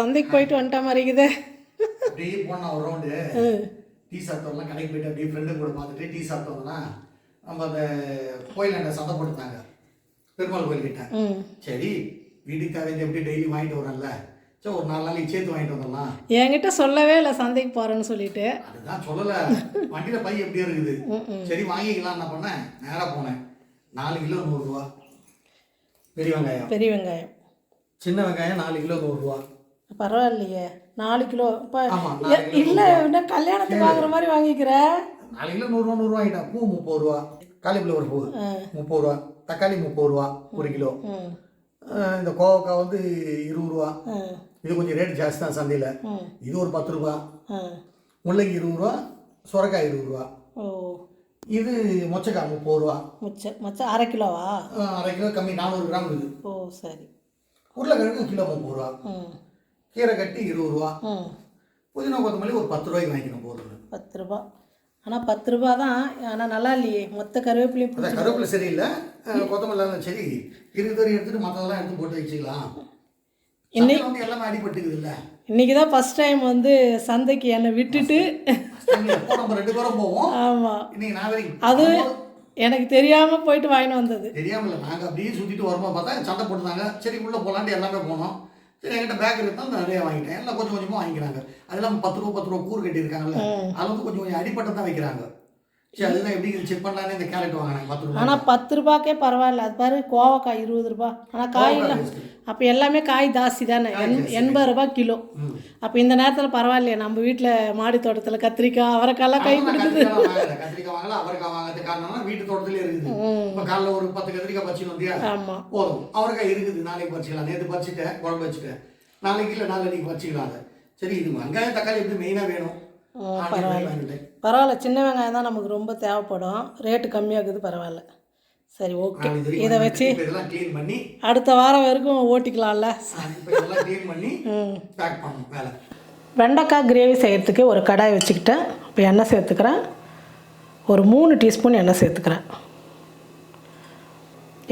சந்தைக்கு போயிட்டு வந்துட்ட மாதிரி இருக்குதே. அப்படியே போனோம் ஒரு ரவுண்டு டீ சாப்பிட்டோம்லாம் கடைக்கு போயிட்டு அப்படியே ஃப்ரெண்டு கூட பார்த்துட்டு டீ சாப்பிட்டோம்னா நம்ம அந்த கோயிலாண்ட சந்தை போட்டுருந்தாங்க. பெருமாள் கோயில் கிட்ட சரி வீட்டுக்கு தேவையான எப்படி டெய்லி வாங்கிட்டு வரோம்ல சரி ஒரு நாலு நாளைக்கு சேர்த்து வாங்கிட்டு வந்துடலாம். என்கிட்ட சொல்லவே இல்லை சந்தைக்கு போகிறேன்னு சொல்லிட்டு. அதுதான் சொல்லலை. வண்டியில் பை எப்படி இருக்குது. சரி வாங்கிக்கலாம் என்ன பண்ணேன். நேராக போனேன். நாலு கிலோ நூறுரூவா பெரிய வெங்காயம். பெரிய வெங்காயம். சின்ன வெங்காயம் நாலு கிலோ நூறுரூவா பரவாயில்லையே. நாலு கிலோ. இப்போ இல்லை என்ன கல்யாணத்துக்கு வாங்குற மாதிரி வாங்கிக்கிற? நாலு கிலோ நூறுரூவா நூறுரூவா ஆகிட்டா பூ முப்பது ரூபா. காலிஃப்ளவர் பூ. முப்பது ரூபா. தக்காளி முப்பது ரூபா ஒரு கிலோ. இந்த கோவக்காய் வந்து இருபது ரூபா. இது கொஞ்சம் ரேட் ஜாஸ்தி தான் சந்தையில். இது ஒரு பத்து ரூபா. முள்ளங்கி இருபது ரூபா சுரக்காய் இருபது ரூபா. ஓ. இது மொச்சக்காய் முப்பது ரூபா. மிச்சம் மச்சம் அரை கிலோவா? அரை கிலோ கம்மி நானூறு கிராம் இருக்குது. ஓ சரி. உருளைக்கிழங்கு கிலோ முப்பது ரூபா. கீரை கட்டி இருபது ரூபா. புதினா கொத்தமல்லி ஒரு பத்து ரூபாய்க்கு வாங்கிக்கணும் போதும் பத்து ரூபா. ஆனால் பத்து ரூபா தான் ஆனால் நல்லா இல்லையே மொத்த கருவேப்பிலையும் அதான் கருவேப்பிலை சரியில்லை. அஹ் கொத்தமல்லி எல்லாம் சரி இருக்கிறது வரை எடுத்துட்டு மற்றதெல்லாம் எடுத்து போட்டு வச்சுக்கலாம். இன்னைக்கு வந்து எல்லாமே அடிபட்டுக்குது இல்லை. இன்றைக்கி தான் ஃபஸ்ட் டைம் வந்து சந்தைக்கு என்னை விட்டுட்டு. நம்ம ரெண்டு பேரும் போவோம். ஆமாம் இன்னைக்கு நான் வரைக்கும் அது எனக்கு தெரியாமல் போயிட்டு வாங்கிட்டு வந்தது. தெரியாமல நாங்கள் அப்படியே சுற்றிட்டு வரும்போது பார்த்தா சண்டை போட்டுருந்தாங்க. சரி உள்ளே போகலான்ட்டு எல்லாமே போனோம். சரி என்கிட்ட பேக் இருந்தால் நிறைய வாங்கிட்டேன். எல்லாம் கொஞ்சம் கொஞ்சமாக வாங்கிக்கிறாங்க. அது இல்லாமல் பத்து ரூபா பத்து ரூபா கூறு கட்டியிருக்காங்கல்ல அதில் வந்து கொஞ்சம் கொஞ்சம் அடிப்பட்டு தான் வைக்கிறாங்க. ஆனால் பத்து ரூபாய்க்கே. பரவாயில்ல. அது பாரு கோவக்காய் இருபது ரூபா. ஆனால் காயெல்லாம் அப்போ எல்லாமே காய் ஜாஸ்தி தானே? எண் எண்பது ரூபாய் கிலோ. அப்போ இந்த நேரத்தில் பரவாயில்லையே நம்ம வீட்டில் மாடி தோட்டத்தில் கத்திரிக்காய் அவரைக்காய்லாம் கை நான் கத்திரிக்காய் வாங்கல. கத்திரிக்காய் வாங்கல அவரைக்காய் வாங்கிறது காரணம்னா வீட்டு தோட்டத்திலே இருக்குது. இப்போ காலைல ஒரு பத்து கத்திரிக்காய் பறிச்சுட்டு வந்தியா? ஆமாம் போதும். அவரைக்காய் இருக்குது நாளைக்கு பறிச்சுக்கலாம். நேற்று பறிச்சுட்டேன் குழம்பு வச்சுட்டேன். நாளைக்கு இல்லை நாளைக்கு பறிச்சுக்கலாம் சரி இது வெங்காயம் தக்காளி எப்படி மெயினாக வேணும்? வாங்கிட்டேன். பரவாயில்ல சின்ன வெங்காயம் தான் நமக்கு ரொம்ப தேவைப்படும். ரேட்டு கம்மியாகுது பரவாயில்ல. சரி ஓகே இது வச்சு அடுத்த வாரம் வரைக்கும் ஓட்டிக்கலாம்ல? வெண்டைக்காய் கிரேவி செய்கிறதுக்கு ஒரு கடாய் வச்சுக்கிட்டேன். இப்போ எண்ணெய் சேர்த்துக்கிறேன். ஒரு மூணு டீஸ்பூன் எண்ணெய் சேர்த்துக்கிறேன்.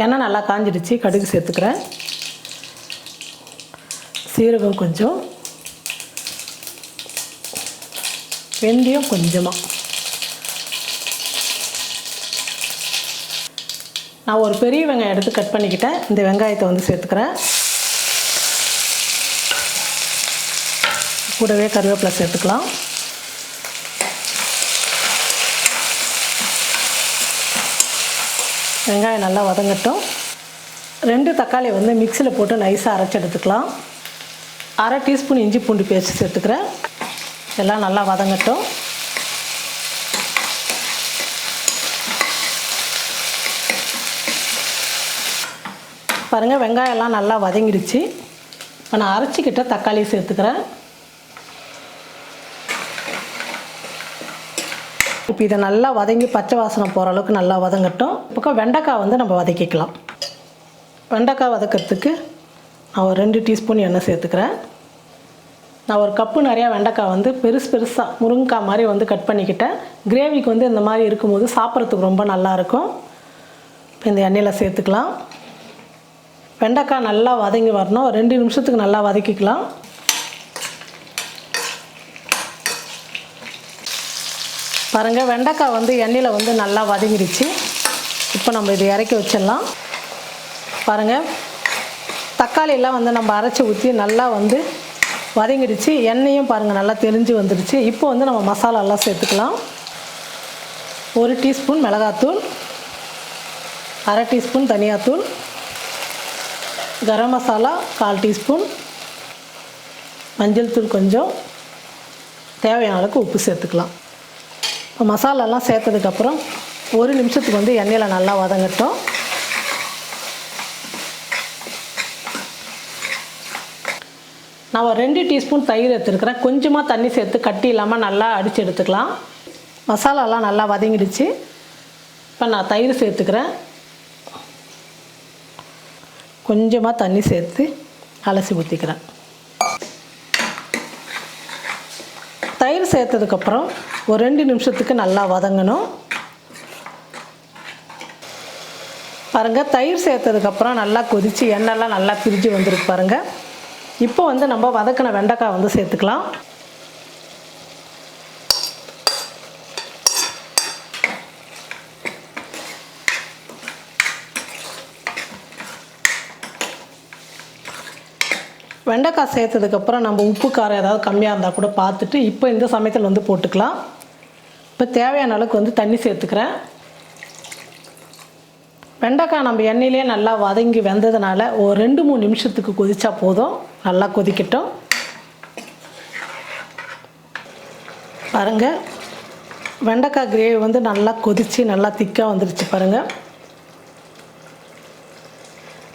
எண்ணெய் நல்லா காஞ்சிடுச்சு கடுகு சேர்த்துக்கிறேன். சீரகம் கொஞ்சம். வெந்தயம் கொஞ்சமாக நான் ஒரு பெரிய வெங்காயம் எடுத்து கட் பண்ணிக்கிட்டேன். இந்த வெங்காயத்தை வந்து சேர்த்துக்கிறேன். கூடவே கருவேப்பிலை சேர்த்துக்கலாம். வெங்காயம் நல்லா வதங்கட்டும். ரெண்டு தக்காளி வந்து மிக்சியில் போட்டு நைஸாக அரைச்சி எடுத்துக்கலாம். அரை டீஸ்பூன் இஞ்சி பூண்டு பேஸ்ட் சேர்த்துக்கிறேன். எல்லாம் நல்லா வதங்கட்டும். பாருங்கள் வெங்காயம்லாம் நல்லா வதங்கிடுச்சு. இப்போ நான் அரைச்சிக்கிட்ட தக்காளி சேர்த்துக்கிறேன். இப்போ இதை நல்லா வதங்கி பச்சை வாசனை போகிற அளவுக்கு நல்லா வதங்கட்டும். பக்கம் வெண்டைக்காய் வந்து நம்ம வதக்கிக்கலாம். வெண்டைக்காய் வதக்கிறதுக்கு நான் ஒரு ரெண்டு டீஸ்பூன் எண்ணெய் சேர்த்துக்கிறேன். நான் ஒரு கப்பு நிறையா வெண்டைக்காய் வந்து பெருசு பெருசாக முருங்கைக்காய் மாதிரி வந்து கட் பண்ணிக்கிட்டேன். கிரேவிக்கு வந்து இந்த மாதிரி இருக்கும்போது சாப்பிட்றதுக்கு ரொம்ப நல்லாயிருக்கும் இப்போ இந்த எண்ணெயில் சேர்த்துக்கலாம். வெண்டைக்காய் நல்லா வதங்கி வரணும். ஒரு ரெண்டு நிமிஷத்துக்கு நல்லா வதக்கிக்கலாம். பாருங்கள் வெண்டைக்காய் வந்து எண்ணெயில் வந்து நல்லா வதங்கிடுச்சு இப்போ நம்ம இதை இறக்கி வச்சிடலாம். பாருங்கள் தக்காளியெல்லாம் வந்து நம்ம அரைச்சி ஊற்றி நல்லா வந்து வதங்கிடுச்சு. எண்ணெயும் பாருங்கள் நல்லா தெளிஞ்சு வந்துடுச்சு. இப்போ வந்து நம்ம மசாலாலாம் சேர்த்துக்கலாம். ஒரு டீஸ்பூன் மிளகாத்தூள் அரை டீஸ்பூன் தனியாத்தூள் கரம் மசாலா கால் டீஸ்பூன் மஞ்சள் தூள் கொஞ்சம். தேவையான அளவுக்கு உப்பு சேர்த்துக்கலாம். இப்போ மசாலாலாம் சேர்த்ததுக்கப்புறம் ஒரு நிமிஷத்துக்கு வந்து எண்ணெயில் நல்லா வதங்கட்டும். நான் ஒரு ரெண்டு டீஸ்பூன் தயிர் எடுத்துருக்கிறேன். கொஞ்சமாக தண்ணி சேர்த்து கட்டி இல்லாமல் நல்லா அடித்து எடுத்துக்கலாம். மசாலாலாம் நல்லா வதங்கிடுச்சு. இப்போ நான் தயிர் சேர்த்துக்கிறேன். கொஞ்சமாக தண்ணி சேர்த்து அலசி ஊற்றிக்கிறேன் தயிர் சேர்த்ததுக்கப்புறம் ஒரு ரெண்டு நிமிஷத்துக்கு நல்லா வதங்கணும். பாருங்கள் தயிர் சேர்த்ததுக்கப்புறம் நல்லா கொதித்து எண்ணெய்லாம் நல்லா பிரிஞ்சு வந்திருக்கு பாருங்கள் இப்போ வந்து நம்ம வதக்கின வெண்டைக்காய் வந்து சேர்த்துக்கலாம். வெண்டைக்காய் சேர்த்ததுக்கப்புறம் நம்ம உப்பு காரம் ஏதாவது கம்மியாக இருந்தால் கூட பார்த்துட்டு இப்போ இந்த சமயத்தில் வந்து போட்டுக்கலாம். இப்போ தேவையான அளவுக்கு வந்து தண்ணி சேர்த்துக்கிறேன். வெண்டைக்காய் நம்ம எண்ணெயிலே நல்லா வதங்கி வெந்ததுனால ஒரு ரெண்டு மூணு நிமிஷத்துக்கு கொதிச்சா போதும். நல்லா கொதிக்கட்டும். பாருங்கள் வெண்டைக்காய் கிரேவி வந்து நல்லா கொதித்து நல்லா திக்காக வந்துருச்சு பாருங்கள்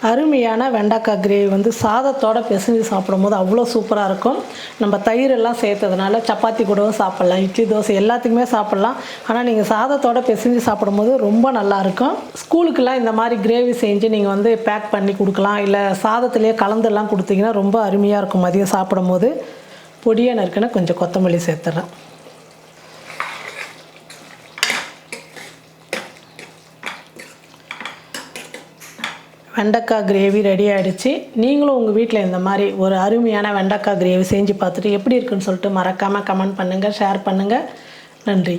அருமையான வெண்டைக்காய் கிரேவி வந்து சாதத்தோட பிசைஞ்சு சாப்பிடும்போது அவ்வளோ சூப்பராக இருக்கும். நம்ம தயிர் எல்லாம் சேர்த்ததுனால சப்பாத்தி கூடவும் சாப்பிட்லாம் இட்லி தோசை எல்லாத்துக்குமே சாப்பிட்லாம். ஆனால் நீங்கள் சாதத்தோட பிசைஞ்சு சாப்பிடும்போது ரொம்ப நல்லாயிருக்கும் ஸ்கூலுக்கெல்லாம் இந்த மாதிரி கிரேவி செஞ்சு நீங்கள் வந்து பேக் பண்ணி கொடுக்கலாம். இல்லை சாதத்துலேயே கலந்துலாம் கொடுத்தீங்கன்னா ரொம்ப அருமையாக இருக்கும் மதியம் சாப்பிடும்போது. பொடியாக நறுக்குன்னு கொஞ்சம் கொத்தமல்லி சேர்த்துறேன் வெண்டைக்காய் கிரேவி ரெடி ஆகிடுச்சு நீங்களும் உங்கள் வீட்டில் இந்த மாதிரி ஒரு அருமையான வெண்டைக்காய் கிரேவி செஞ்சு பார்த்துட்டு எப்படி இருக்குன்னு சொல்லிட்டு மறக்காமல் கமெண்ட் பண்ணுங்கள் ஷேர் பண்ணுங்கள் நன்றி.